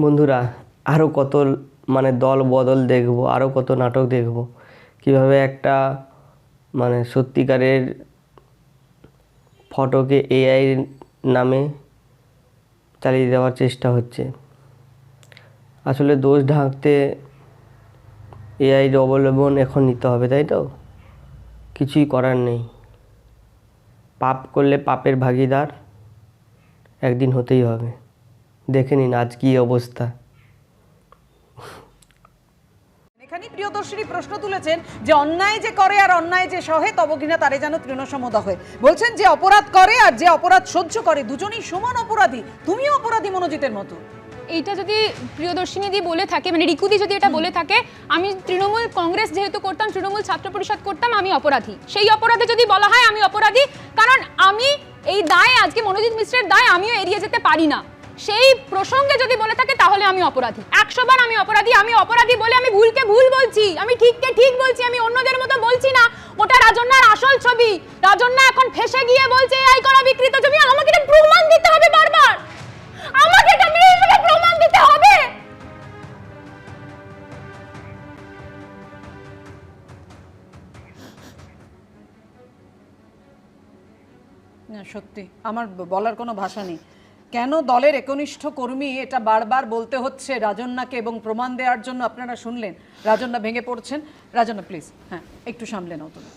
বন্ধুরা আরও কত মানে দল বদল দেখব আরও কত নাটক দেখব। কীভাবে একটা মানে সত্যিকারের ফটোকে এআই নামে চালিয়ে দেওয়ার চেষ্টা হচ্ছে। আসলে দোষ ঢাকতে এআইর অবলম্বন এখন নিতে হবে, তাই তো? কিছুই করার নেই। পাপ করলে পাপের ভাগিদার একদিন হতেই হবে। দেখে নিন আজ কী অবস্থা। এখানেই প্রিয়দর্শিনী প্রশ্ন তুলেছেন যে অন্যায় যে করে আর অন্যায় যে সহে তব কিনা তারে যেন তৃণসমতা হয়ে বলছেন যে অপরাধ করে আর যে অপরাধ সহ্য করে দুজনেই সমান অপরাধী। তুমিও অপরাধী মনোজিতের মতো। এইটা যদি প্রিয়দর্শিনী দি বলে থাকে মানে রিকুদি যদি এটা বলে থাকে আমি তৃণমূল কংগ্রেস যেহেতু করতাম তৃণমূল ছাত্র পরিষদ করতাম আমি অপরাধী। সেই অপরাধে যদি বলা হয় আমি অপরাধী কারণ আমি এই দায় আজকে মনোজিৎ মিশ্রের দায় আমিও এড়িয়ে যেতে পারি না। সেই প্রসঙ্গে যদি বলে থাকে, তাহলে আমি অপরাধী। একশো বার আমি অপরাধী আমি অপরাধী বলে আমি ভুলকে ভুল বলছি। আমি ঠিককে ঠিক বলছি, আমি অন্যদের মতো বলছি না। ওটা রাজন্যার আসল ছবি। রাজন্যা এখন ফেসে গিয়ে বলছে, এই করা বিকৃত ছবি, আমাকে এটা প্রমাণ দিতে হবে বারবার। আমাকে এটা মেয়ে প্রমাণ দিতে হবে। না, সত্যি, আমার বলার কোনো ভাষা নেই। কেন দলের একনিষ্ঠ কর্মী এটা বারবার বলতে হচ্ছে রাজন্যাকে এবং প্রমাণ দেওয়ার জন্য আপনারা শুনলেন। রাজন্যা ভেঙে পড়ছেন। রাজন্যা প্লিজ হ্যাঁ একটু সামলে নাও তুমি।